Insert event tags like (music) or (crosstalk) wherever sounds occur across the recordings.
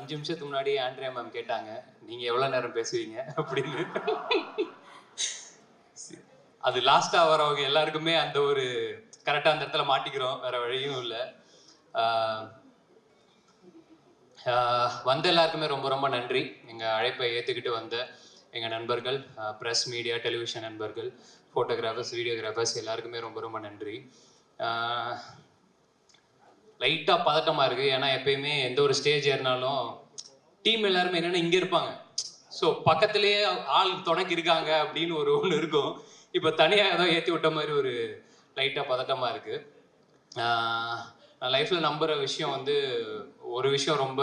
அஞ்சு நிமிஷத்துக்கு முன்னாடி ஆண்ட்ரியா மேம் கேட்டாங்க நீங்க எவ்வளவு நேரம் பேசுவீங்க? அப்படின்னு. அது லாஸ்டா வரவங்க எல்லாருக்குமே அந்த ஒரு கரெக்டா அந்த இடத்துல மாட்டிக்கிறோம் வேற வழியும் இல்லை. வந்த எல்லாருக்குமே ரொம்ப ரொம்ப நன்றி. எங்கள் அழைப்பை ஏற்றுக்கிட்டு வந்த எங்கள் நண்பர்கள் ப்ரெஸ் மீடியா டெலிவிஷன் நண்பர்கள் ஃபோட்டோகிராஃபர்ஸ் வீடியோகிராஃபர்ஸ் எல்லாருக்குமே ரொம்ப ரொம்ப நன்றி. லைட்டாக பதட்டமாக இருக்குது ஏன்னா எப்பயுமே எந்த ஒரு ஸ்டேஜ் ஏறினாலும் டீம் எல்லாருமே என்னென்னா இங்கே இருப்பாங்க. ஸோ பக்கத்துலேயே ஆள் துணைக்கு இருக்காங்க அப்படின்னு ஒரு ஒன்று இருக்கும். இப்போ தனியாக ஏதோ ஏற்றி விட்ட மாதிரி ஒரு லைட்டாக பதட்டமாக இருக்குது நான் லைஃப்பில் நம்புகிற விஷயம் வந்து ஒரு விஷயம் ரொம்ப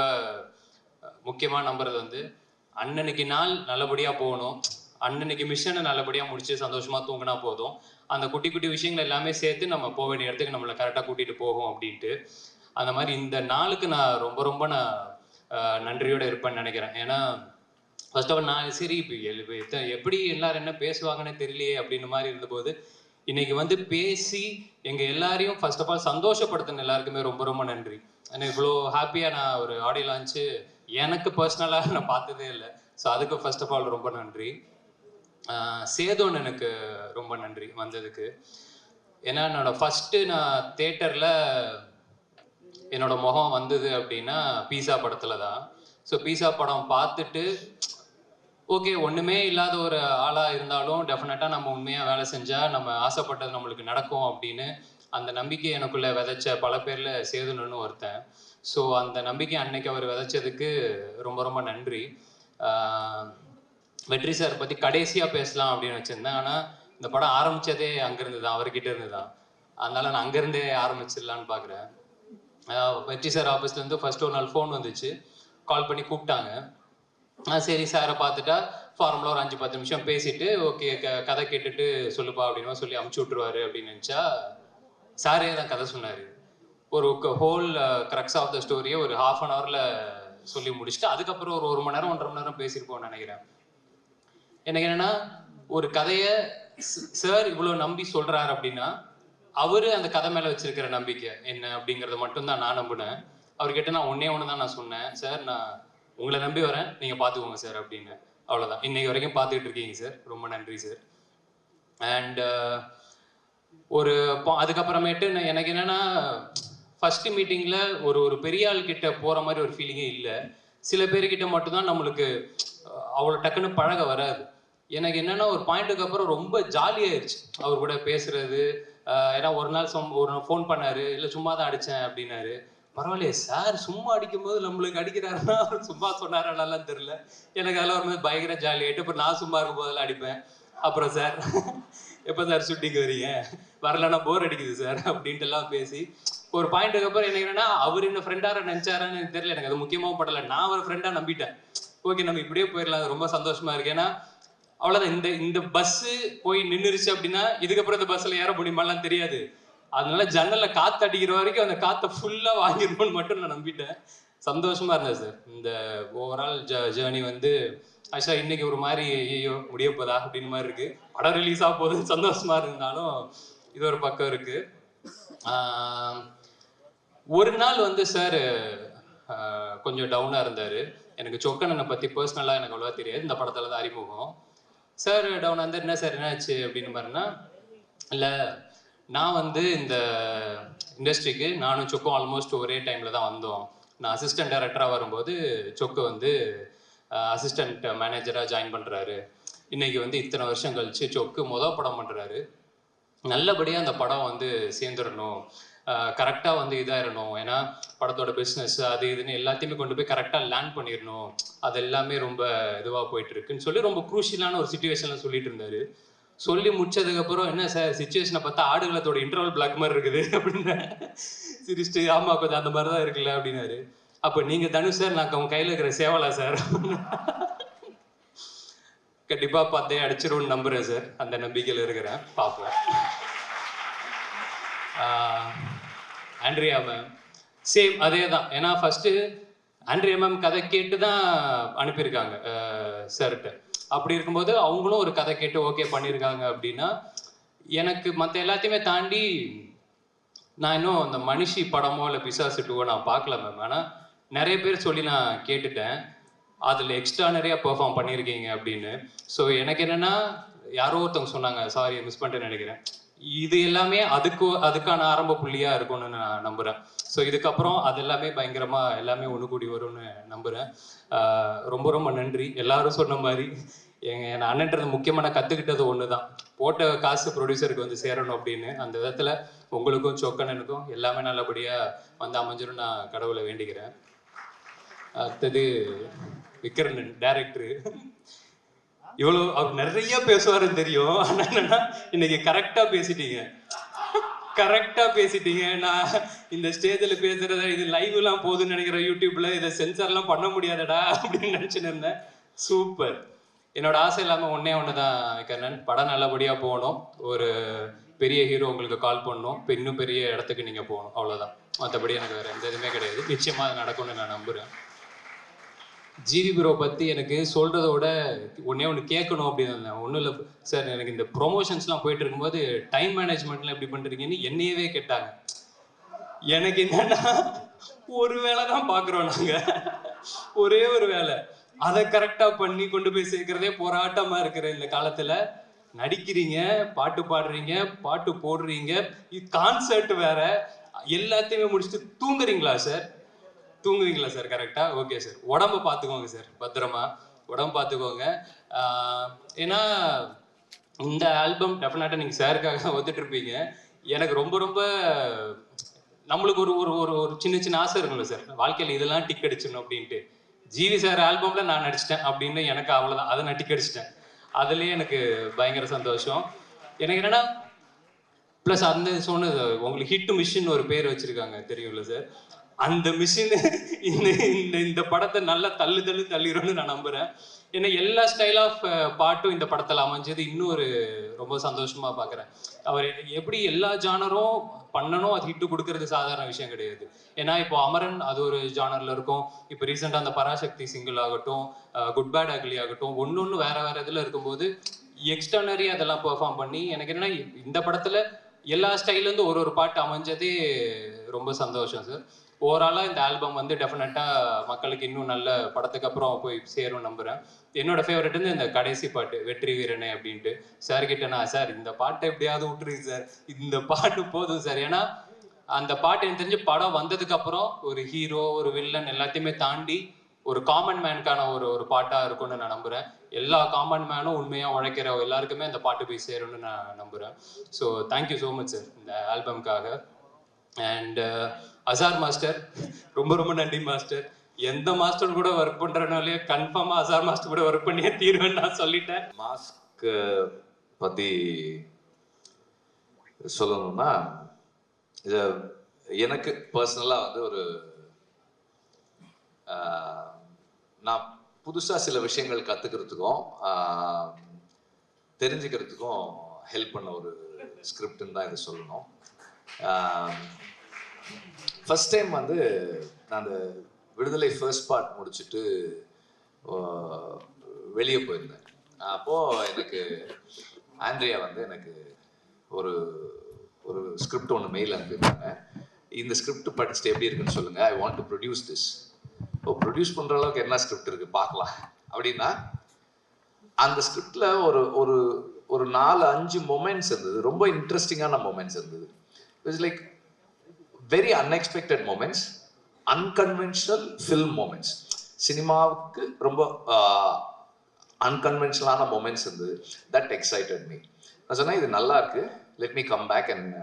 முக்கியமாக நம்புறது வந்து அன்னன்னைக்கு நாள் நல்லபடியாக போகணும். அன்னன்னைக்கு மிஷனை நல்லபடியாக முடிச்சு சந்தோஷமாக தூங்கினா போதும். அந்த குட்டி குட்டி விஷயங்கள் எல்லாமே சேர்த்து நம்ம போக வேண்டிய இடத்துக்கு நம்மளை கரெக்டாக கூட்டிகிட்டு போகும் அப்படின்ட்டு. அந்த மாதிரி இந்த நாளுக்கு நான் ரொம்ப ரொம்ப நான் நன்றியோடு நன்றியோட இருப்பேன்னு நினைக்கிறேன். ஏன்னா ஃபர்ஸ்ட் ஆஃப் ஆல் நான் சரி இப்போ எப்படி எல்லாரும் என்ன பேசுவாங்கன்னு தெரியலையே அப்படின்னு மாதிரி இருந்தபோது இன்னைக்கு வந்து பேசி எங்கள் எல்லாரையும் ஃபர்ஸ்ட் ஆஃப் ஆல் சந்தோஷப்படுத்தின எல்லாருக்குமே ரொம்ப ரொம்ப நன்றி. ஆனால் இவ்வளோ ஹாப்பியாக நான் ஒரு ஆடியோ லான்ச்சு எனக்கு பர்சனலாக நான் பார்த்ததே இல்லை. ஸோ அதுக்கு ஃபர்ஸ்ட் ஆஃப் ஆல் ரொம்ப நன்றி. சேதோன் எனக்கு ரொம்ப நன்றி வந்ததுக்கு. ஏன்னா என்னோட ஃபஸ்ட்டு நான் தேட்டரில் என்னோட முகம் வந்தது அப்படின்னா பீஸா படத்தில் தான். ஸோ பீஸா படம் பார்த்துட்டு ஓகே ஒன்றுமே இல்லாத ஒரு ஆளாக இருந்தாலும் டெஃபினட்டாக நம்ம உண்மையாக வேலை செஞ்சால் நம்ம ஆசைப்பட்டது நம்மளுக்கு நடக்கும் அப்படின்னு அந்த நம்பிக்கை எனக்குள்ளே விதைச்ச பல பேரில் சேதுனன்னு ஒருத்தன். ஸோ அந்த நம்பிக்கை அன்னைக்கு அவர் விதைச்சதுக்கு ரொம்ப ரொம்ப நன்றி. வெற்றி சார் பற்றி கடைசியாக பேசலாம் அப்படின்னு வச்சுருந்தேன். ஆனால் இந்த படம் ஆரம்பிச்சதே அங்கேருந்து தான் அவர்கிட்ட இருந்து தான் அதனால நான் அங்கேருந்தே ஆரம்பிச்சிடலான்னு பார்க்குறேன் வெற்றி சார் ஆஃபீஸ்லேருந்து ஃபர்ஸ்ட் ஒரு நாள் ஃபோன் வந்துச்சு. கால் பண்ணி கூப்பிட்டாங்க. சரி சாரை பார்த்துட்டா ஃபார்மில் ஒரு அஞ்சு பத்து நிமிஷம் பேசிட்டு ஓகே க கதை கேட்டுட்டு சொல்லுப்பா அப்படின்னு சொல்லி அமுச்சு விட்ருவாரு அப்படின்னு நினச்சா சாரே தான் கதை சொன்னார். ஒரு ஹோல் க்ரக்ஸ் ஆஃப் த ஸ்டோரியை ஒரு ஹாஃப் அன் ஹவரில் சொல்லி முடிச்சுட்டு அதுக்கப்புறம் ஒரு ஒரு மணி நேரம் ஒன்றரை மணி நேரம் பேசியிருப்போம்னு நினைக்கிறேன். எனக்கு என்னன்னா ஒரு கதையை சார் இவ்வளோ நம்பி சொல்றாரு அப்படின்னா அவரு அந்த கதை மேல வச்சிருக்கிற நம்பிக்கை என்ன அப்படிங்கறத மட்டும்தான் நான் நம்பினேன். அவர்கிட்ட நான் ஒன்னே ஒன்று தான் நான் சொன்னேன். சார் நான் உங்களை நம்பி வரேன். நீங்க பாத்துக்கோங்க சார் அப்படின்னு. அவ்வளவுதான். இன்னைக்கு வரைக்கும் பார்த்துக்கிட்டு இருக்கீங்க சார் ரொம்ப நன்றி சார் அண்ட் ஒரு ப- அதுக்கப்புறமேட்டு நான் எனக்கு என்னன்னா ஃபர்ஸ்ட் மீட்டிங்ல ஒரு ஒரு பெரிய ஆள் கிட்ட போற மாதிரி ஒரு ஃபீலிங்கே இல்லை. சில பேர்கிட்ட மட்டும்தான் நம்மளுக்கு அவ்வளோ டக்குன்னு பழக வராது. எனக்கு என்னன்னா ஒரு பாயிண்ட்டுக்கு அப்புறம் ரொம்ப ஜாலியாயிருச்சு அவர் கூட பேசுறது ஏன்னா ஒரு நாள் சும் ஒரு நாள் ஃபோன் பண்ணாரு இல்லை சும்மா தான் அடிச்சேன் அப்படின்னாரு. பரவாயில்லையே சார் சும்மா அடிக்கும்போது நம்மளுக்கு அடிக்கிறாருன்னா அவர் சும்மா சொன்னாராலாம் தெரியல. எனக்கு அதெல்லாம் வரும்போது பயங்கர ஜாலி ஆகிட்டு இப்போ நான் சும்மா இருக்கும் போதெல்லாம் அடிப்பேன். அப்புறம் சார் எப்போ சார் ஷூட்டிங் வரீங்க? வரலன்னா போர் அடிக்குது சார் அப்படின்ட்டு எல்லாம் பேசி ஒரு பாயிண்ட்டுக்கு அப்புறம் என்ன என்னன்னா அவர் என்ன ஃப்ரெண்டார நினைச்சாரான்னு எனக்கு தெரியல. எனக்கு அது முக்கியமாகவும் படல. நான் ஒரு ஃப்ரெண்டா நம்பிட்டேன். ஓகே நம்ம இப்படியே போயிடலாம். அது ரொம்ப சந்தோஷமா இருக்கு. ஏன்னா அவ்வளோதான் இந்த இந்த பஸ்ஸு போய் நின்றுருச்சு அப்படின்னா இதுக்கப்புறம் இந்த பஸ்ஸில் ஏற முடியுமாலாம் தெரியாது. அதனால ஜன்னலில் காற்று அடிக்கிற வரைக்கும் அந்த காற்றை ஃபுல்லாக வாங்கிடணும்னு மட்டும் நான் நம்பிட்டேன். சந்தோஷமா இருந்தது சார். இந்த ஓவரால் ஜ ஜேர்னி வந்து ஆக்சுவலா இன்னைக்கு ஒரு மாதிரி ஐயோ முடிய போதா அப்படின்னு மாதிரி இருக்கு. படம் ரிலீஸ் ஆக போகுது. சந்தோஷமா இருந்தாலும் இது ஒரு பக்கம் இருக்கு. ஒரு நாள் வந்து சார் கொஞ்சம் டவுனாக இருந்தார். எனக்கு சொக்கனனை பற்றி பர்சனலாக எனக்கு அவ்வளோவா தெரியாது. இந்த படத்தில் தான் அறிமுகம். சார் டவுன் வந்து என்ன சார் என்னாச்சு? அப்படின்னு பாருன்னா இல்லை நான் வந்து இந்த இண்டஸ்ட்ரிக்கு நானும் சொக்கும் ஆல்மோஸ்ட் ஒரே டைமில் தான் வந்தோம். நான் அசிஸ்டன்ட் டைரக்டராக வரும்போது சொக்கு வந்து அசிஸ்டன்ட் மேனேஜராக ஜாயின் பண்ணுறாரு இன்னைக்கு வந்து இத்தனை வருஷம் கழிச்சு சொக்கு மொதல் படம் பண்ணுறாரு நல்லபடியாக அந்த படம் வந்து சேர்ந்துடணும். கரெக்டாக வந்து இதாயிடணும் ஏன்னா படத்தோட பிஸ்னஸ் அது இதுன்னு எல்லாத்தையுமே கொண்டு போய் கரெக்டாக லேண்ட் பண்ணிடணும் அது எல்லாமே ரொம்ப இதுவாக போயிட்டு இருக்குன்னு சொல்லி ரொம்ப குரூஷியலான ஒரு சுச்சுவேஷனில் சொல்லிட்டு இருந்தாரு. சொல்லி முடிச்சதுக்கப்புறம் என்ன சார் சுச்சுவேஷனை பார்த்தா ஆடுகளத்தோட இன்டர்வல் பிளாக் மாதிரி இருக்குது அப்படின்னு சிரிச்சுட்டு ஆமா கொஞ்சம் அந்த மாதிரி தான் இருக்குல்ல அப்படின்னாரு. அப்போ நீங்கள் தனுஷ் சார் நான் உங்கள் கையில் இருக்கிற சேவலா சார். கண்டிப்பா பார்த்தே அடிச்சிரும்னு நம்புறேன் சார். அந்த நம்பிக்கையில் இருக்கிறேன். பார்ப்போம். ஆஹ் ஆண்ட்ரியா மேம் சேம் அதே தான். ஏன்னா ஃபஸ்ட்டு ஆண்ட்ரியா மேம் கதை கேட்டு தான் அனுப்பியிருக்காங்க சர்ட்டு அப்படி இருக்கும்போது அவங்களும் ஒரு கதை கேட்டு ஓகே பண்ணியிருக்காங்க அப்படின்னா எனக்கு மற்ற எல்லாத்தையுமே தாண்டி நான் இன்னும் அந்த மனுஷி படமோ இல்லை பிசாசு டூவோ நான் பார்க்கல மேம் ஆனால் நிறைய பேர் சொல்லி நான் கேட்டுட்டேன். அதில் எக்ஸ்ட்ரா நிறைய பெர்ஃபார்ம் பண்ணியிருக்கீங்க அப்படின்னு. ஸோ எனக்கு என்னென்னா யாரோ ஒருத்தவங்க சொன்னாங்க சாரி மிஸ் பண்ணிட்டேன்னு நினைக்கிறேன். இது எல்லாமே அதுக்கு அதுக்கான ஆரம்ப புள்ளியா இருக்கும்னு நான் நம்புறேன். ஸோ இதுக்கப்புறம் அது எல்லாமே பயங்கரமா எல்லாமே ஒன்று கூடி வரும்னு நம்புறேன். ரொம்ப ரொம்ப நன்றி. எல்லாரும் சொன்ன மாதிரி எங்க என் அண்ணன்றது முக்கியமாக நான் கற்றுக்கிட்டது ஒன்று தான் போட்ட காசு ப்ரொடியூசருக்கு வந்து சேரணும் அப்படின்னு அந்த விதத்தில் உங்களுக்கும் சொக்கனனுக்கும் எல்லாமே நல்லபடியாக வந்து அமைஞ்சிரும் நான் கடவுளை வேண்டிக்கிறேன். அடுத்தது விக்ரணன் டேரக்டரு இவ்வளோ அவர் நிறைய பேசுவாருன்னு தெரியும். ஆனா என்னன்னா இன்னைக்கு கரெக்டா பேசிட்டீங்க. கரெக்டா பேசிட்டீங்க. நான் இந்த ஸ்டேஜில் பேசுறத இது லைவ்லாம் போகுதுன்னு நினைக்கிறேன் யூடியூப்ல இதை சென்சார்லாம் பண்ண முடியாதடா அப்படின்னு நினைச்சுன்னு இருந்தேன். சூப்பர் என்னோட ஆசை இல்லாம ஒன்னே ஒன்று தான் கண்ணன் படம் நல்லபடியா போகணும். ஒரு பெரிய ஹீரோ உங்களுக்கு கால் பண்ணணும். இப்ப இன்னும் பெரிய இடத்துக்கு நீங்க போகணும். அவ்வளவுதான். மற்றபடி எனக்கு வேற எந்த இதுவுமே கிடையாது. நிச்சயமா அது நடக்கும்னு நான் நம்புறேன். ஜிவி ப்ரோ பற்றி எனக்கு சொல்கிறத விட ஒன்றே ஒன்று கேட்கணும் அப்படின்னு இருந்தேன் ஒன்றும் இல்லை சார் எனக்கு இந்த ப்ரொமோஷன்ஸ்லாம் போயிட்டு இருக்கும்போது டைம் மேனேஜ்மெண்ட்லாம் எப்படி பண்ணுறீங்கன்னு என்னையவே கேட்டாங்க. எனக்கு என்னன்னா ஒரு வேலை தான் பார்க்குறோம் நாங்கள் ஒரே ஒரு வேலை. அதை கரெக்டாக பண்ணி கொண்டு போய் சேர்க்கறதே போராட்டமாக இருக்கிற இந்த காலத்தில். நடிக்கிறீங்க பாட்டு பாடுறீங்க பாட்டு போடுறீங்க. கான்சர்ட் வேற. எல்லாத்தையுமே முடிச்சுட்டு தூங்குறீங்களா சார் தூங்குவீங்களா சார் கரெக்டா ஓகே சார் உடம்ப பார்த்துக்கோங்க சார் பத்திரமா. உடம்பு பார்த்துக்கோங்க. ஏன்னா இந்த ஆல்பம் டெஃபினட்டாக நீங்கள் சாருக்காக ஒத்துட்டு இருப்பீங்க. எனக்கு ரொம்ப ரொம்ப நம்மளுக்கு ஒரு ஒரு ஒரு ஒரு சின்ன சின்ன ஆசை இருக்கும்ல சார் வாழ்க்கையில் இதெல்லாம் டிக் அடிச்சிடணும் அப்படின்ட்டு. ஜிவி சார் ஆல்பம்ல நான் நடிச்சிட்டேன் அப்படின்னு எனக்கு அவ்வளோதான் அதை நான் டிக் அடிச்சிட்டேன். அதுலேயே எனக்கு பயங்கர சந்தோஷம். எனக்கு என்னன்னா ப்ளஸ் அந்த சொன்னது உங்களுக்கு ஹிட் மிஷின் ஒரு பேர் வச்சிருக்காங்க தெரியும்ல சார் அந்த மிஷின் (laughs) இந்த இந்த இந்த படத்தை நல்லா தள்ளு தள்ளு தள்ளிடும்னு நான் நம்புறேன். ஏன்னா எல்லா ஸ்டைல் ஆஃப் பாட்டும் இந்த படத்தில் அமைஞ்சது. இன்னும் ஒரு ரொம்ப சந்தோஷமா பார்க்குறேன் அவர் எப்படி எல்லா ஜானரும் பண்ணணும் அது ஹிட்டு கொடுக்கறது சாதாரண விஷயம் கிடையாது. ஏன்னா இப்போ அமரன் அது ஒரு ஜானர்ல இருக்கும். இப்போ ரீசெண்டாக அந்த பராசக்தி சிங்கிள் ஆகட்டும் குட் பேட் அக்லி ஆகட்டும் ஒன்று ஒன்று வேற வேற இதில் இருக்கும்போது எக்ஸ்டர்னரி அதெல்லாம் பெர்ஃபார்ம் பண்ணி எனக்கு என்னன்னா இந்த படத்துல எல்லா ஸ்டைல்லேருந்து ஒரு ஒரு பாட்டு அமைஞ்சதே ரொம்ப சந்தோஷம் சார் ஓவராலாக இந்த ஆல்பம் வந்து டெஃபினட்டாக மக்களுக்கு இன்னும் நல்ல படத்துக்கு அப்புறம் போய் சேரும் நம்புகிறேன் என்னோட ஃபேவரட் வந்து இந்த கடைசி பாட்டு வெற்றி வீரனே அப்படின்ட்டு. சார் கிட்ட நான் சார் இந்த பாட்டை எப்படியாவது விட்டுருங்க சார் இந்த பாட்டு போதும் சார் ஏன்னா அந்த பாட்டு எனக்கு தெரிஞ்சு படம் வந்ததுக்கு அப்புறம் ஒரு ஹீரோ ஒரு வில்லன் எல்லாத்தையுமே தாண்டி ஒரு காமன் மேனுக்கான ஒரு ஒரு பாட்டாக இருக்கும்னு நான் நம்புறேன். எல்லா காமன் மேனும் உண்மையாக உழைக்கிற எல்லாருக்குமே அந்த பாட்டு போய் சேரும்னு நான் நம்புகிறேன் so thank you so much sir இந்த ஆல்பம்காக அண்ட் அசார் மாஸ்டர் ரொம்ப ரொம்ப நன்றி மாஸ்டர் எந்த மாஸ்டர் கூட ஒர்க் பண்ணுறனாலே கன்ஃபார்மாக அசார் மாஸ்டர் கூட ஒர்க் பண்ணியே தீர்வேன்னு நான் சொல்லிட்டேன். மாஸ்க் பற்றி சொல்லணும்னா இது எனக்கு பர்சனலாக வந்து ஒரு நான் புதுசாக சில விஷயங்கள் கற்றுக்கிறதுக்கும் தெரிஞ்சுக்கிறதுக்கும் ஹெல்ப் பண்ண ஒரு ஸ்கிரிப்ட்னு தான் இதை சொல்லணும். ஃபஸ்ட் டைம் வந்து நான் அந்த விடுதலை ஃபர்ஸ்ட் பார்ட் முடிச்சுட்டு வெளியே போயிருந்தேன். அப்போது எனக்கு ஆண்ட்ரியா வந்து எனக்கு ஒரு ஒரு ஸ்கிரிப்ட் ஒன்று மெயில் அனுப்பியிருந்தாங்க. இந்த ஸ்கிரிப்ட் படிச்சுட்டு எப்படி இருக்குன்னு சொல்லுங்கள் I want to produce this இப்போ ப்ரொடியூஸ் பண்ணுற அளவுக்கு என்ன ஸ்கிரிப்ட் இருக்குது பார்க்கலாம். அப்படின்னா அந்த ஸ்கிரிப்டில் ஒரு ஒரு ஒரு நாலு அஞ்சு மொமெண்ட்ஸ் இருந்தது. ரொம்ப இன்ட்ரெஸ்டிங்கான மொமெண்ட்ஸ் இருந்தது. It's like very unexpected moments unconventional film moments சினிமாவுக்கு ரொம்ப அன்கன்வென்ஷனலான மூமெண்ட்ஸ் இருந்தது. தட் எக்ஸைட்டட் மீ நான் சொன்னேன் இது நல்லா இருக்கு. Let me come back and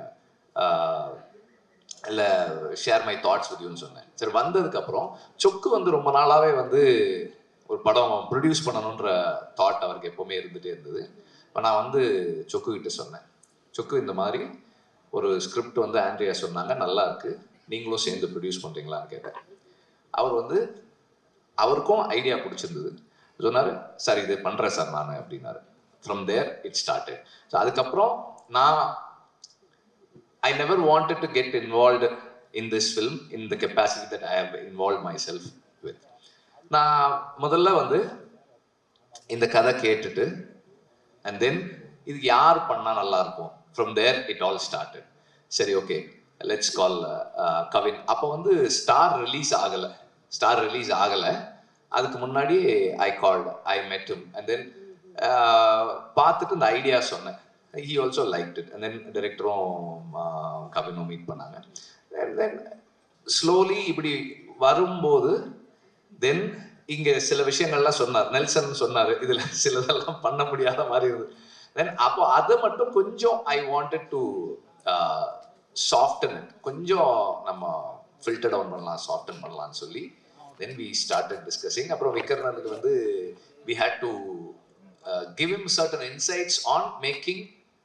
இல்லை ஷேர் மை தாட்ஸ் வித் யூன்னு சொன்னேன். சரி வந்ததுக்கப்புறம் சொக்கு வந்து ரொம்ப நாளாகவே வந்து ஒரு படம் ப்ரொடியூஸ் பண்ணணுன்ற தாட் அவருக்கு எப்போவுமே இருந்துகிட்டே இருந்தது. இப்போ நான் வந்து சொக்கு கிட்ட சொன்னேன். சொக்கு இந்த மாதிரி ஒரு ஸ்கிரிப்ட் வந்து ஆண்ட்ரியா சொன்னாங்க நல்லா இருக்குது நீங்களும் சேர்ந்து ப்ரொடியூஸ் பண்ணுறீங்களான்னு கேட்டேன். அவர் வந்து அவருக்கும் ஐடியா பிடிச்சிருந்தது. சொன்னார் சார் இது பண்ணுறேன் சார் நான் அப்படின்னாரு. From there it started so அதுக்கப்புறம் நான் I never wanted to get involved in this film in the capacity that I have involve myself with நான் முதல்ல வந்து இந்த கதை கேட்டுட்டு அண்ட் தென் இது யார் பண்ணால் நல்லா இருக்கும்? From there it all started சரி ஓகே லெட்ஸ் கால் கவின் அப்போ வந்து ஸ்டார் ரிலீஸ் ஆகலை. ஸ்டார் ரிலீஸ் ஆகலை. அதுக்கு முன்னாடி I called I மெட்டும் and then பார்த்துட்டு இந்த ஐடியா சொன்னேன். He also like it and then டைரக்டரும் கவினும் மீட் பண்ணாங்க. அண்ட் தென் ஸ்லோலி இப்படி வரும்போது தென் இங்கே சில விஷயங்கள்லாம் சொன்னார். நெல்சன் சொன்னார் இதில் சிலதெல்லாம் பண்ண முடியாத மாதிரி இருந்தது தென் அப்போ அதை மட்டும் கொஞ்சம் ஐ வாண்டட் டு சாஃப்டன் கொஞ்சம் நம்ம ஃபில்டர் டவுன் பண்ணலாம் சாஃப்டன் பண்ணலாம்னு சொல்லி தென் வி ஸ்டார்டட் டிஸ்கஸிங் அப்புறம் விக்ரனுக்கு வந்து we had to give him certain insights on making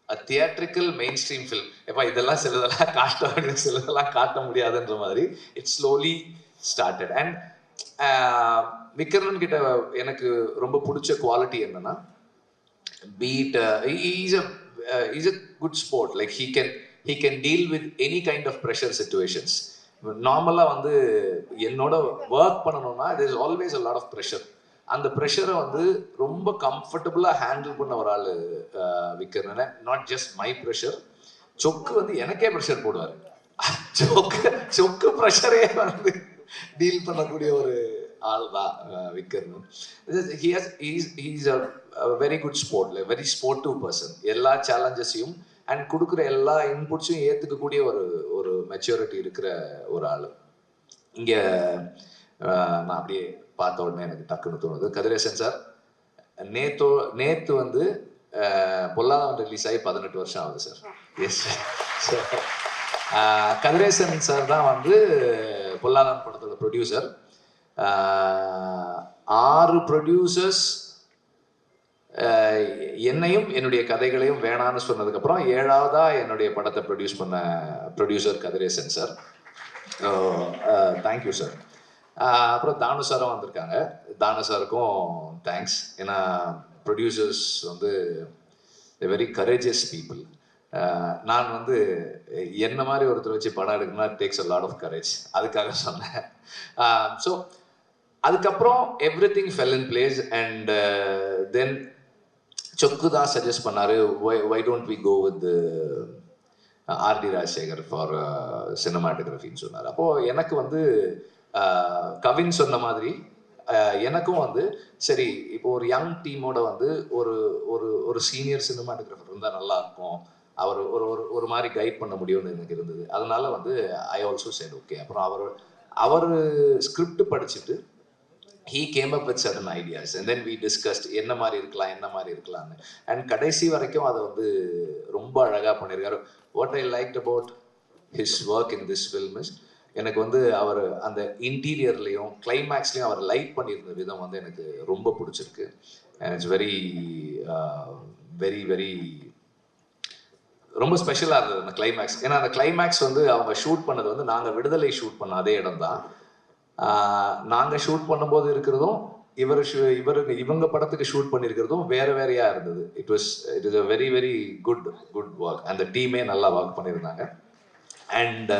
a theatrical mainstream film எப்பா இதெல்லாம் சிலதெல்லாம் (laughs) காட்ட முடியும் சிலதெல்லாம் காட்ட முடியாதுன்ற மாதிரி it's slowly started and Vikran கிட்ட எனக்கு ரொம்ப பிடிச்ச குவாலிட்டி என்னன்னா Pete is a is a good sport like he can he can deal with any kind of pressure situations நார்மலாக வந்து என்னோட ஒர்க் பண்ணணும்னா it is always a lot of pressure அந்த ப்ரெஷரை வந்து ரொம்ப கம்ஃபர்டபுளாக ஹேண்டில் பண்ண ஒரு ஆள் விற்கிறேன் நாட் ஜஸ்ட் மை ப்ரெஷர் சொக்கு வந்து எனக்கே ப்ரெஷர் போடுவார். சொக்கு சொக்கு ப்ரெஷரே வந்து டீல் பண்ணக்கூடிய ஒரு ஆள் தான் Vikraman. He's a very good sport very sportive person எல்லா சேலஞ்சஸையும் அண்ட் கொடுக்குற எல்லா இன்புட்ஸையும் ஏற்றுக்கக்கூடிய ஒரு ஒரு மெச்சூரிட்டி இருக்கிற ஒரு ஆள். இங்கே நான் அப்படியே பார்த்த உடனே எனக்கு டக்குன்னு தோணுது. கதிரேசன் சார் நேத்தோ நேத்து வந்து பொல்லாதவன் ரிலீஸ் ஆகி பதினெட்டு வருஷம் ஆகுது சார். எஸ் கதிரேசன் சார் தான் வந்து பொல்லாதவன் படத்தோட ப்ரொடியூசர் ஆறு ப்ரொடியூசர்ஸ் என்னையும் என்னுடைய கதைகளையும் வேணான்னு சொன்னதுக்கப்புறம் ஏழாவதா என்னுடைய படத்தை ப்ரொடியூஸ் பண்ண producer Kathiresan sir. Thank you sir அப்புறம் தானு சாரும் வந்திருக்காங்க. தானு சாருக்கும் தேங்க்ஸ் ஏன்னா ப்ரொடியூசர்ஸ் வந்து வெரி கரேஜியஸ் பீப்புள் நான் வந்து என்ன மாதிரி ஒருத்தர் வச்சு படம் எடுக்கணும்னா takes a lot of courage அதுக்காக சொன்னேன். ஸோ அதுக்கப்புறம் everything fell in place and then Chokku தான் suggest why why don't we go with RD Rajasekhar for சினிமாட்டோகிராஃபின்னு சொன்னார். அப்போது எனக்கு வந்து கவின் சொன்ன மாதிரி எனக்கும் வந்து சரி இப்போ ஒரு யங் டீமோட வந்து ஒரு ஒரு ஒரு சீனியர் சினிமாட்டோகிராஃபர் இருந்தால் நல்லா இருக்கும். அவர் ஒரு ஒரு ஒரு மாதிரி கைட் பண்ண முடியும்னு எனக்கு இருந்தது. அதனால வந்து ஐ ஆல்சோ சைட் ஓகே அப்புறம் அவர் அவர் ஸ்கிரிப்ட் படிச்சுட்டு he came up with sudden ideas and then we discussed என்ன மாதிரி இருக்கலாம் என்ன மாதிரி இருக்கலாம்னு. அண்ட் கடைசி வரைக்கும் அதை வந்து ரொம்ப அழகாக பண்ணியிருக்காரு. What I like about his work in this film is எனக்கு வந்து அவர் அந்த இன்டீரியர்லேயும் கிளைமேக்ஸ்லேயும் அவர் லைட் பண்ணியிருந்த விதம் வந்து எனக்கு ரொம்ப பிடிச்சிருக்கு. And it's very very very ரொம்ப ஸ்பெஷலாக இருந்தது அந்த கிளைமேக்ஸ் ஏன்னா அந்த கிளைமேக்ஸ் வந்து அவங்க ஷூட் பண்ணது வந்து நாங்கள் விடுதலை ஷூட் பண்ண அதே இடம் தான் uh, நாங்கள் ஷூட் பண்ணும்போது இருக்கிறதும் இவர் இவர் இவங்க படத்துக்கு ஷூட் பண்ணியிருக்கிறதும் வேற வேறையா இருந்தது. It was it is a very very good good work அந்த டீமே நல்லா ஒர்க் பண்ணியிருந்தாங்க. And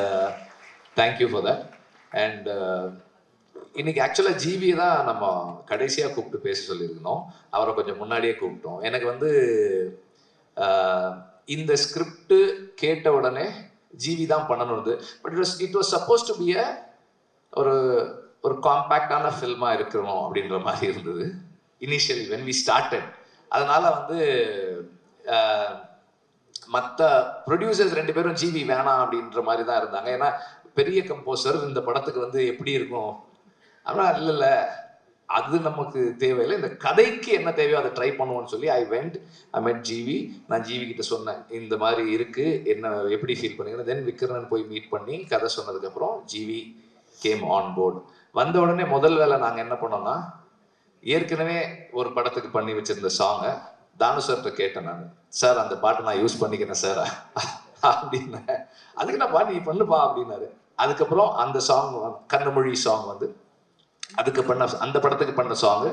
thank you for that and இன்னைக்கு ஆக்சுவலாக ஜிவி தான் நம்ம கடைசியாக கூப்பிட்டு பேச சொல்லியிருக்கணும் அவரை கொஞ்சம் முன்னாடியே கூப்பிட்டோம். எனக்கு வந்து uh, இந்த ஸ்கிரிப்ட் கேட்ட உடனே ஜிவி தான் பண்ணணுது but it was it was suppose to be a ஒரு ஒரு காம்பேக்டான ஃபில்மாக இருக்கணும் அப்படின்ற மாதிரி இருந்தது. இனிஷியலி வென் வி ஸ்டார்டட் அதனால் வந்து uh, மற்ற ப்ரொடியூசர்ஸ் ரெண்டு பேரும் ஜிவி வேணாம் அப்படின்ற மாதிரி தான் இருந்தாங்க. ஏன்னா பெரிய கம்போசர் இந்த படத்துக்கு வந்து எப்படி இருக்கும்? ஆனால் இல்லை இல்லை. அது நமக்கு தேவையில்லை. இந்த கதைக்கு என்ன தேவையோ அதை ட்ரை பண்ணுவோம்னு சொல்லி ஐ வெண்ட் ஐ மெட் ஜிவி நான் ஜிவி கிட்ட சொன்னேன் இந்த மாதிரி இருக்கு என்ன எப்படி ஃபீல் பண்ணீங்க தென் விக்ரன் போய் மீட் பண்ணி கதை சொன்னதுக்கப்புறம் ஜிவி கேம் ஆன் போர்டு வந்த உடனே முதல் வேலை நாங்கள் என்ன பண்ணோம்னா ஏற்கனவே ஒரு படத்துக்கு பண்ணி வச்சிருந்த சாங்கை தானு சார்கிட்ட கேட்டேன் நான். சார் அந்த பாட்டை நான் யூஸ் பண்ணிக்கிறேன் சார் (laughs) அப்படின்னேன் அதுக்கு நான் பாட்டு நீ பண்ணுப்பா அப்படின்னாரு. அதுக்கப்புறம் அந்த சாங் கண்ணமொழி சாங் வந்து அதுக்கு பண்ண அந்த படத்துக்கு பண்ண சாங்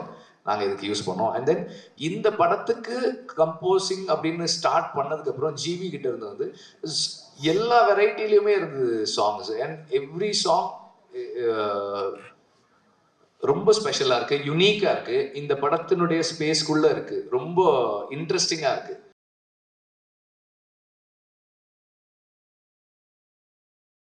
நாங்கள் இதுக்கு யூஸ் பண்ணோம். அண்ட் தென் இந்த படத்துக்கு கம்போசிங் அப்படின்னு ஸ்டார்ட் பண்ணதுக்கப்புறம் ஜிவி கிட்ட இருந்து வந்து எல்லா வெரைட்டிலையுமே இருந்தது சாங்ஸ் அண்ட் எவ்ரி சாங் ரொம்ப ஸ்பெஷலாக இருக்குது யுனீக்காக இருக்குது இந்த படத்தினுடைய ஸ்பேஸ்க்குள்ளே இருக்குது ரொம்ப இன்ட்ரெஸ்டிங்காக இருக்குது